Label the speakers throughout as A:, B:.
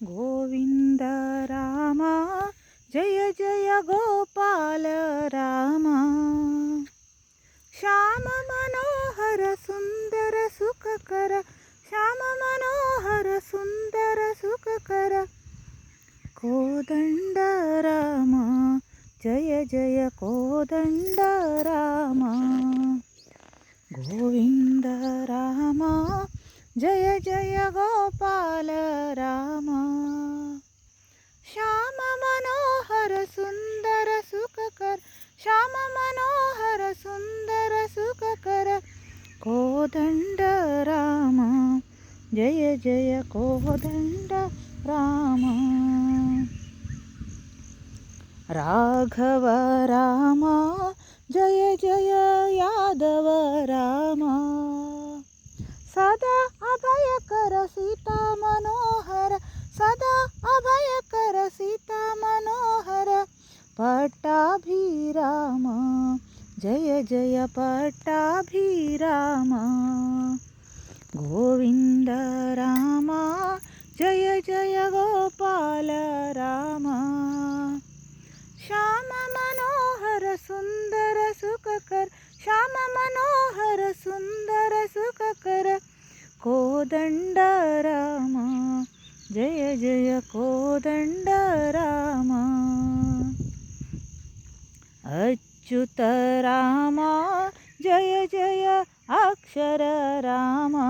A: ಗೋವಿಂದ ರಾಮ ಜಯ ಜಯ ಗೋಪಾಲ ರಾಮ ಶ್ಯಾಮ ಮನೋಹರ ಸುಂದರ ಸುಖಕರ ಶ್ಯಾಮ ಮನೋಹರ ಸುಂದರ ಸುಖಕರ ಕೋದಂಡ ರಾಮ ಜಯ ಜಯ ಕೋದಂಡ ರಾಮ ಗೋವಿಂದ ರಾಮ जय जय गोपाल राम। श्याम मनोहर सुन्दर सुखकर श्याम मनोहर सुन्दर सुखकर कोदण्ड राम, जय जय कोदण्ड राम। राघव राम, जय जय यादव राम। सदा अभयकर सीता मनोहर, सदा अभयकर सीता मनोहर। पट्टा भी पट्टाभिराम, जय जय पट्टाभिराम। गोविन्द राम, जय जय गोपाल राम। श्याम मनोहर, सुन्दर सुखकर, श्याम मनोहर रामा जय जय कोदण्ड रामा. अच्युत रामा जय जय अक्षर रामा.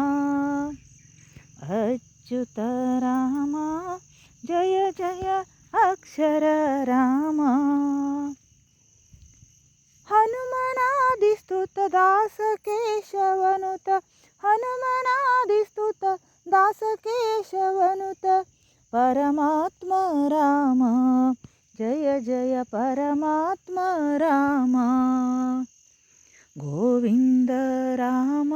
A: अच्युत रामा जय जय अक्षर रामा. हनुमनादिस्तुत दास केशवनुत हनुमनादिस्तुत दास केशवनुत परमात्म राम। जय जय परमात्मा राम। गोविन्द राम।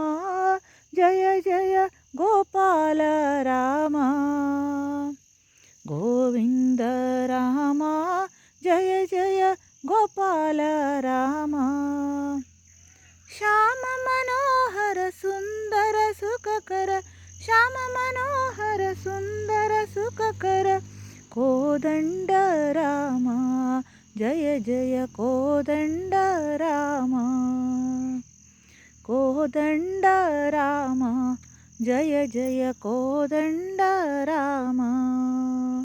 A: जय जय गोपाल राम। गोविन्द राम। जय जय गोपाल राम। सुखकर श्याम मनोहर सुन्दर सुखकर कोदण्ड राम जय जय कोदण्ड राम कोदण्ड राम जय जय कोदण्ड राम